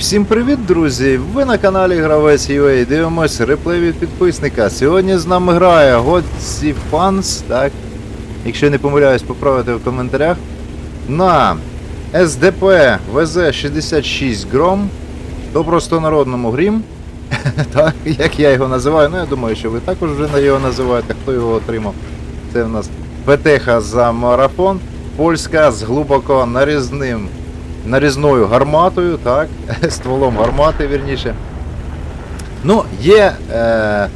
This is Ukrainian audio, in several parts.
Всім привіт, друзі! Ви на каналі Гравець UA. Дивимось реплей від підписника. Сьогодні з нами грає Готсі Фанс, так? Якщо не помиляюсь, поправити в коментарях. На СДП ВЗ-66 Гром. До простонародному Грім. так, як я його називаю. Ну, я думаю, що ви також вже його називаєте, хто його отримав. Це в нас ПТХ за марафон. Польська з глибоко нарізним нарізною гарматою, так, стволом гармати, вірніше. Ну, є е,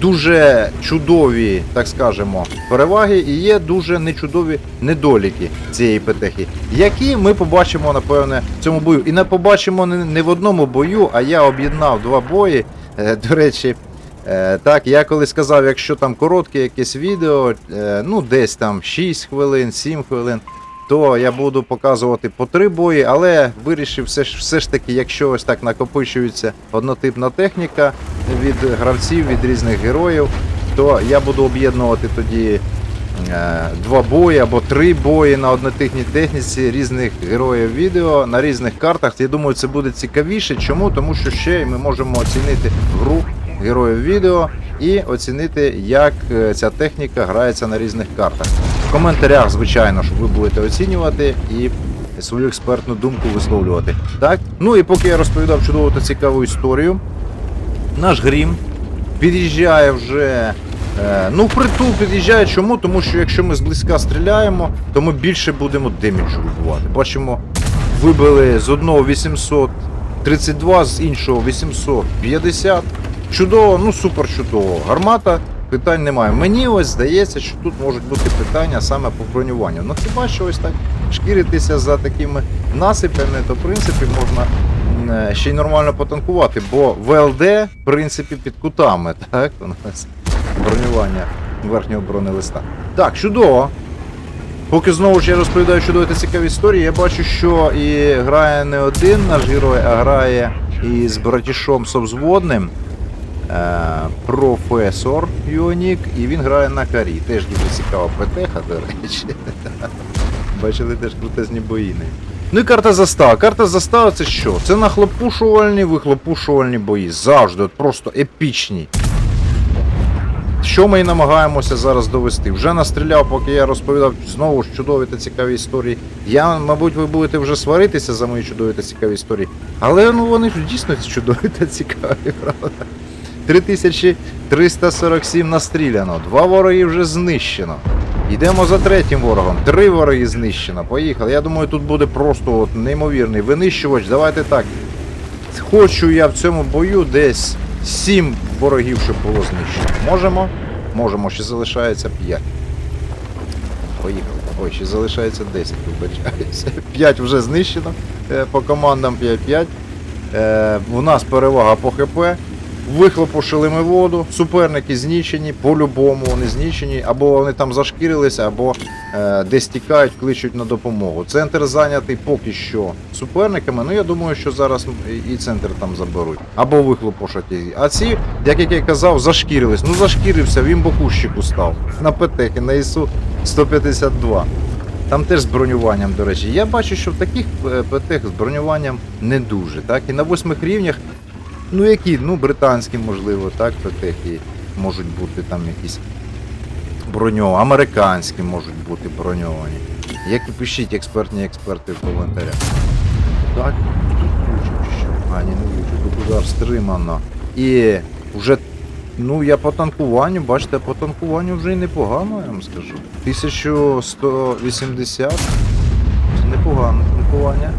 дуже чудові, так скажемо, переваги і є дуже нечудові недоліки цієї петехи, які ми побачимо, напевне, в цьому бою. І не побачимо не, не в одному бою, а я об'єднав два бої. Е, до речі, Е, так, я коли сказав, якщо там коротке якесь відео, е, ну десь там 6 хвилин, 7 хвилин, то я буду показувати по три бої, але вирішив все ж, все ж таки, якщо ось так накопичується однотипна техніка від гравців, від різних героїв, то я буду об'єднувати тоді е, два бої або три бої на однотипній техніці різних героїв відео на різних картах. Я думаю, це буде цікавіше. Чому? Тому що ще ми можемо оцінити гру героїв відео і оцінити, як е, ця техніка грається на різних картах. В коментарях, звичайно, що ви будете оцінювати і свою експертну думку висловлювати. Так? Ну і поки я розповідав чудову та цікаву історію, наш грім під'їжджає вже. е, Ну, впритул під'їжджає. Чому? Тому що якщо ми зблизька стріляємо, то ми більше будемо деміджу вибивати. Бачимо, вибили з одного 832, з іншого 850. Чудово, ну супер чудово. Гармата, питань немає. Мені ось здається, що тут можуть бути питання саме по бронюванню. Ну хіба що ось так шкіритися за такими насипами, то в принципі можна е, ще й нормально потанкувати, бо ВЛД, в принципі, під кутами, так, у нас бронювання верхнього бронелиста. Так, чудово. Поки знову ж я розповідаю чудові та цікаві історії, я бачу, що і грає не один наш герой, а грає і з братішом совзводним. Е, професор Йонік, і він грає на карі. Теж дуже цікава ПТХ, до речі. Бачили теж крутезні боїни. Ну і карта застава. Карта застава це що? Це нахлопушувальні, вихлопушувальні бої. Завжди, от просто епічні. Що ми і намагаємося зараз довести? Вже настріляв, поки я розповідав знову ж чудові та цікаві історії. Я, мабуть, ви будете вже сваритися за мої чудові та цікаві історії. Але ну вони ж дійсно чудові та цікаві, правда? 3347 настріляно, два вороги вже знищено. Йдемо за третім ворогом. Три вороги знищено. Поїхали. Я думаю, тут буде просто от неймовірний винищувач. Давайте так. Хочу я в цьому бою десь 7 ворогів, щоб було знищено. Можемо? Можемо, ще залишається 5. Поїхали. Ой, ще залишається 10, вибачаюся. 5 вже знищено е, по командам 5-5. Е, у нас перевага по ХП. Вихлопушили ми воду, суперники знищені, по-любому вони знищені, або вони там зашкірилися, або е, десь тікають, кличуть на допомогу. Центр зайнятий поки що суперниками. Ну я думаю, що зараз і- центр там заберуть. Або вихлопушать. А ці, як я казав, зашкірились. Ну зашкірився, він бокущику став. На ПТХ, на ІСУ 152. Там теж з бронюванням, до речі. Я бачу, що в таких е, ПТХ з бронюванням не дуже. Так? І на восьмих рівнях Ну які, ну британські, можливо, так, ПТХи можуть бути там якісь броньовані, американські можуть бути броньовані. Як і пишіть експертні експерти в коментарях. Так, тут що. А, ні, не включив, тут удар стримано. І вже, ну я по танкуванню, бачите, по танкуванню вже і непогано, я вам скажу. 1180. Це непогано танкування.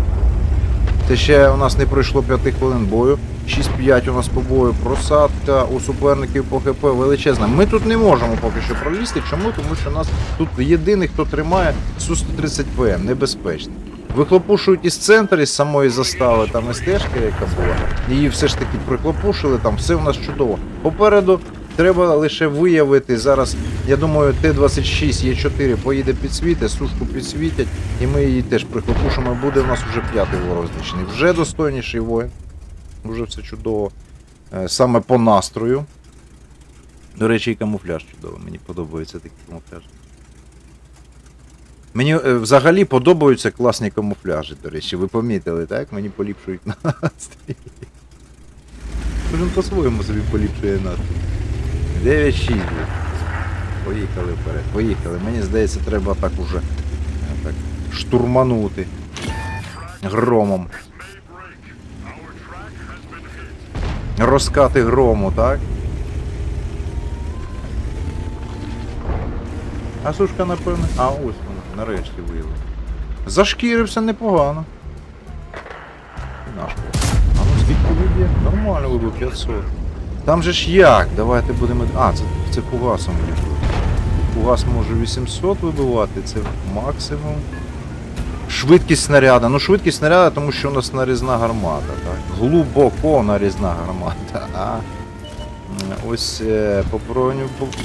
Це ще у нас не пройшло 5 хвилин бою. 6-5 у нас по бою. Просадка у суперників по ХП величезна. Ми тут не можемо поки що пролізти. Чому? Тому що нас тут єдиний, хто тримає Су-130 ПМ, небезпечний. Вихлопушують із центру, із самої застави, там і стежка, яка була. Її все ж таки прихлопушили, там все у нас чудово. Попереду треба лише виявити зараз. Я думаю, Т-26 Є4 поїде підсвіти, сушку підсвітять, і ми її теж прихлопушимо. Буде в нас вже п'ятий ворог. Вже достойніший воїн. Вже все чудово. Е, Саме по настрою. До речі, і камуфляж чудовий. Мені подобається такий камуфляж. Мені е, взагалі подобаються класні камуфляжі, до речі, ви помітили, так? Мені поліпшують настрій. Кожен по-своєму собі поліпшує настрій. 9-6. Поїхали вперед, поїхали. Мені здається, треба так уже е, так, штурманути. Громом. Розкати грому, так? А сушка, напевно. А, ось вона, нарешті виявила. Зашкірився непогано. І наш. А ну скільки виб'є? Нормально вибив 500. Там же ж як? Давайте будемо. А, це, це фугасом вибив. Фугас може 800 вибивати, це максимум. Швидкість снаряда. Ну швидкість снаряда, тому що у нас нарізна гармата, так? Глибоко нарізна гармата. А ось е, по,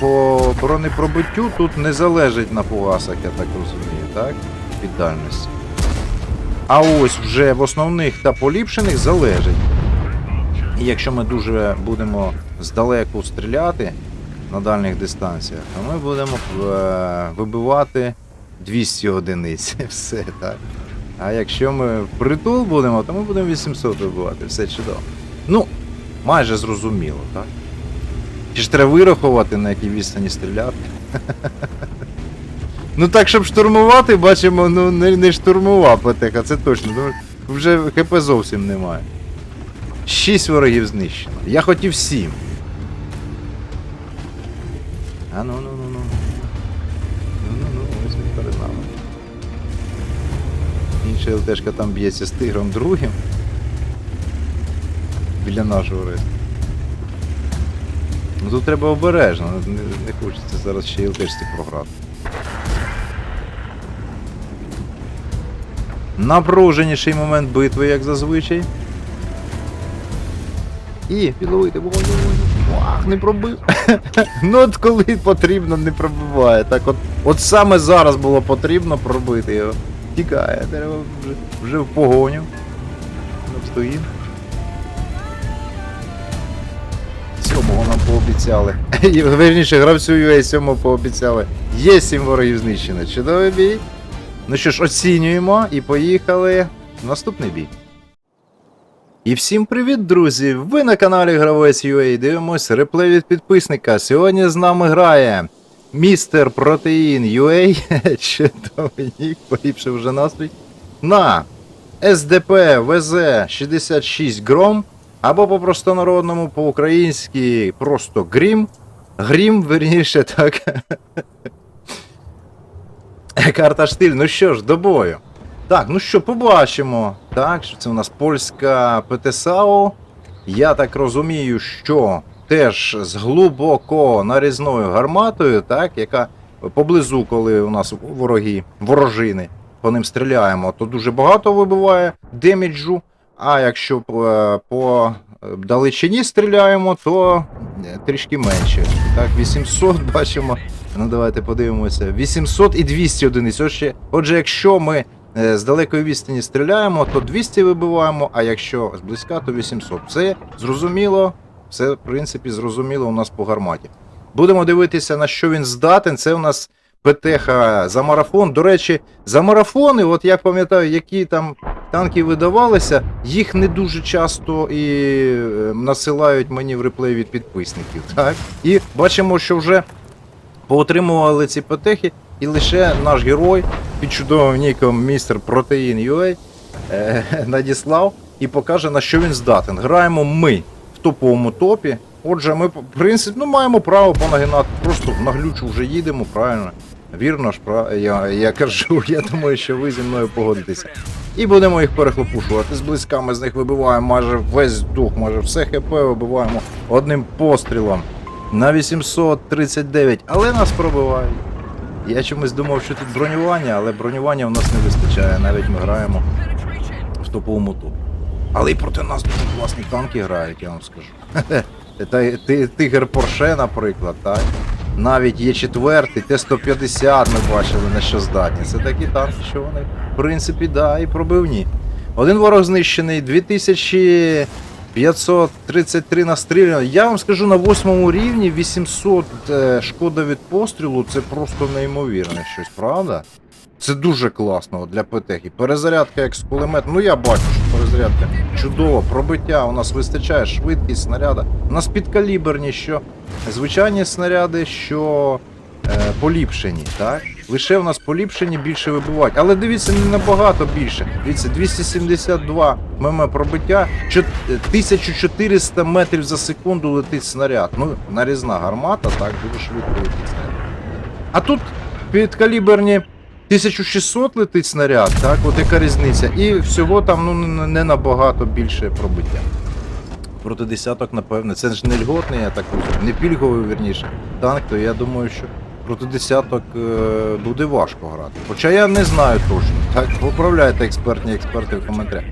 по, бронепробиттю тут не залежить на фугасах, я так розумію, так? Від дальності. А ось вже в основних та поліпшених залежить. І якщо ми дуже будемо здалеку стріляти на дальніх дистанціях, то ми будемо е, вибивати 200 одиниць. Все, так. А якщо ми впритул будемо, то ми будемо 800 вибивати. Все чудово. Ну, майже зрозуміло, так? Чи ж треба вирахувати, на якій відстані стріляти? Ну так, щоб штурмувати, бачимо, ну не, не штурмував ПТХ, це точно. Вже ХП зовсім немає. Шість ворогів знищено. Я хотів сім. А ну ну. Ну ЛТшка там б'ється з тигром другим. Біля нашого ресту. Ну тут треба обережно, не, не хочеться зараз ще й ЛТшці програти. Напруженіший момент битви, як зазвичай. І підловити вогонь. Ах, не пробив. ну от коли потрібно, не пробиває. Так от, от саме зараз було потрібно пробити його. Тікає, треба вже, вже в погоню. Ну. Сьомого нам пообіцяли. Верніше, гравцю UA сьомого пообіцяли. Є сім ворогів знищено. Чудовий бій. Ну що ж, оцінюємо і поїхали в наступний бій. І всім привіт, друзі! Ви на каналі Гравець UA дивимось реплей від підписника. Сьогодні з нами грає Містер Протеїн UA, чудовий нік, поліпшив вже настрій. На СДП ВЗ 66 Гром, або по простонародному, по-українськи просто Грім. Грім, верніше, так. Карта штиль. Ну що ж, до бою. Так, ну що, побачимо. Так, що це у нас польська ПТСАО. Я так розумію, що теж з глибоко нарізною гарматою, так, яка поблизу, коли у нас вороги, ворожини, по ним стріляємо, то дуже багато вибиває деміджу. А якщо е, по далечині стріляємо, то е, трішки менше. Так, 800 бачимо. Ну давайте подивимося. 800 і 200 одиниць. Отже, якщо ми е, з далекої відстані стріляємо, то 200 вибиваємо, а якщо зблизька, то 800. Все зрозуміло, все в принципі зрозуміло у нас по гарматі. Будемо дивитися, на що він здатен. Це у нас ПТХ за марафон. До речі, за марафони, от я пам'ятаю, які там танки видавалися, їх не дуже часто і е, насилають мені в реплей від підписників. Так? І бачимо, що вже поотримували ці ПТХи, і лише наш герой під чудовим ніком містер Протеїн UA е, надіслав і покаже, на що він здатен. Граємо ми топовому топі. Отже, ми, в принципі, ну, маємо право понагинати. Просто в наглючу вже їдемо, правильно. Вірно ж, пра- я, я кажу, я думаю, що ви зі мною погодитеся. І будемо їх перехлопушувати. Зблизька ми з них вибиваємо майже весь дух, майже все ХП вибиваємо одним пострілом на 839, але нас пробивають. Я чомусь думав, що тут бронювання, але бронювання в нас не вистачає, навіть ми граємо в топовому топі. Але і проти нас дуже класні танки грають, я вам скажу. Та, ти, Тигр Порше, наприклад, так? Навіть є четвертий, Т-150 ми бачили на що здатні. Це такі танки, що вони, в принципі, да, і пробивні. Один ворог знищений, 2533 настріляно. Я вам скажу, на восьмому рівні 800 е, шкода від пострілу це просто неймовірне щось, правда? Це дуже класно для ПТХ. Перезарядка як з кулемет. Ну я бачу, що перезарядка чудово, пробиття, у нас вистачає, швидкість снаряда. У нас підкаліберні, що звичайні снаряди, що е, поліпшені, так? Лише в нас поліпшені більше вибивають. Але дивіться, не набагато більше. Дивіться, 272 мм пробиття, е, 1400 метрів за секунду летить снаряд. Ну, нарізна гармата, так, дуже швидко летить снаряд. А тут підкаліберні 1600 летить снаряд, так, от яка різниця. І всього там ну, не- набагато більше пробиття. Проти десяток, напевне, це ж не льготний, я так розумію, не пільговий, вірніше, танк, то я думаю, що проти десяток е, буде важко грати. Хоча я не знаю точно. Так, поправляйте експертні експерти в коментарях.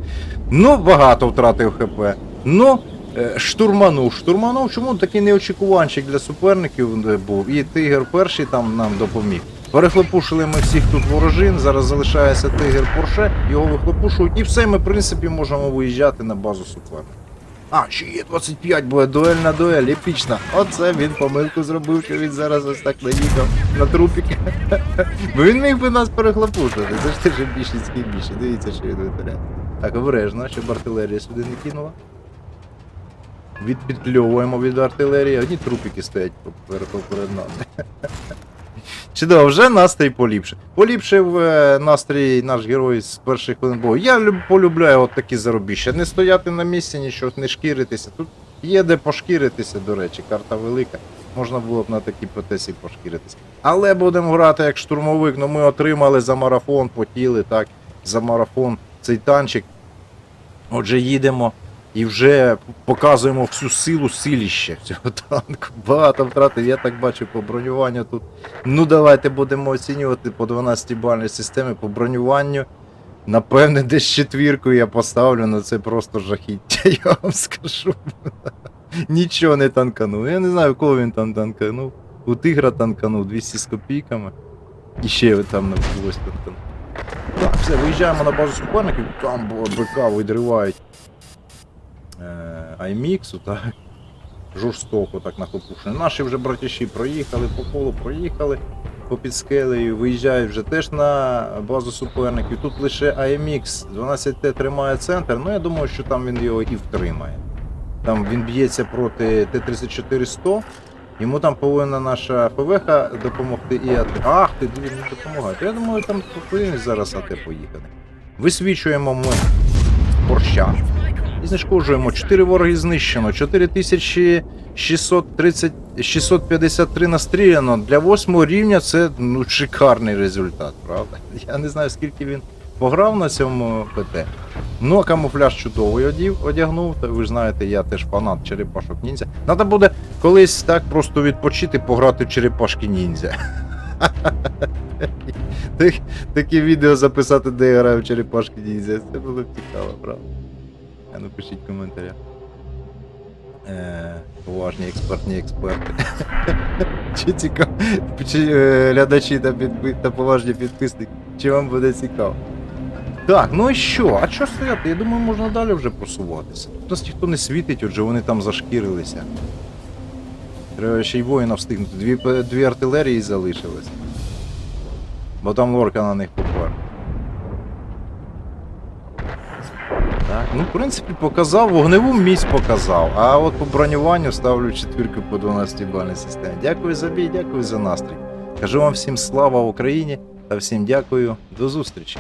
Ну, багато втратив ХП. Ну, е, штурманув. Штурманув, чому такий неочікуванчик для суперників е, був. І Тигр перший там нам допоміг. Перехлопушили ми всіх тут ворожин, зараз залишається Тигр Порше, його вихлопушують, і все, ми, в принципі, можемо виїжджати на базу суперника. А, ще є 25, буде дуель на дуель, епічна. Оце він помилку зробив, що він зараз ось так наїхав на трупіки. Бо він міг би нас перехлопушити. Це ж теж більшість більше. Дивіться, що він витворяє. Так, обережно, щоб артилерія сюди не кинула. Відпідкльовуємо від артилерії. Одні трупики стоять поперед нами. Чудово, вже настрій поліпше. Поліпшив е, настрій наш герой з перших хвилин бою. Я люб, полюбляю от такі заробіща. Не стояти на місці, нічого, не шкіритися. Тут є де пошкіритися, до речі, карта велика. Можна було б на такій ПТСі пошкіритися. Але будемо грати як штурмовик. Ну ми отримали за марафон, потіли, так, за марафон цей танчик. Отже, їдемо і вже показуємо всю силу силіще цього танку. Багато втратив, я так бачу по бронюванню тут. Ну давайте будемо оцінювати по 12 бальній системі по бронюванню. Напевне, десь четвірку я поставлю, ну це просто жахіття, я вам скажу. Нічого не танканув. Я не знаю, кого він там танканув. У тигра танканув 200 з копійками. І ще там вдалося танканув. Так, все, виїжджаємо на базу суперників, там БК видривають е, Айміксу, так. Жорстоко так нахлопушені. Наші вже братіші проїхали по колу, проїхали попід скелею, виїжджають вже теж на базу суперників. Тут лише AMX 12Т тримає центр, ну я думаю, що там він його і втримає. Там він б'ється проти Т-34-100, йому там повинна наша ПВХ допомогти і АТ. Ах, ти не допомагає. Я думаю, там повинен зараз АТ поїхати. Висвічуємо ми борща. І знешкоджуємо. 4 вороги знищено, 4630, 653 настріляно. Для 8 рівня це ну, шикарний результат, правда? Я не знаю, скільки він пограв на цьому ПТ. Ну, а камуфляж чудовий одів, одягнув. Та ви ж знаєте, я теж фанат черепашок ніндзя. Надо буде колись так просто відпочити, пограти в черепашки ніндзя. Так, таке відео записати, де я граю черепашки ніндзя. Це було б цікаво, правда? А ну пишіть в коментарях. Е, поважні експертні експерти. Чи цікаво? Чи е, глядачі та, підпи... та поважні підписники? Чи вам буде цікаво? Так, ну і що? А що стояти? Я думаю, можна далі вже просуватися. Тут нас ніхто не світить, отже вони там зашкірилися. Треба ще й воїна встигнути. Дві, дві артилерії залишились. Бо там лорка на них попер. Так, ну, в принципі, показав, вогневу міць показав, а от по бронюванню ставлю четвірку по 12 бальній системі. Дякую за бій, дякую за настрій. Кажу вам всім слава Україні та всім дякую, до зустрічі.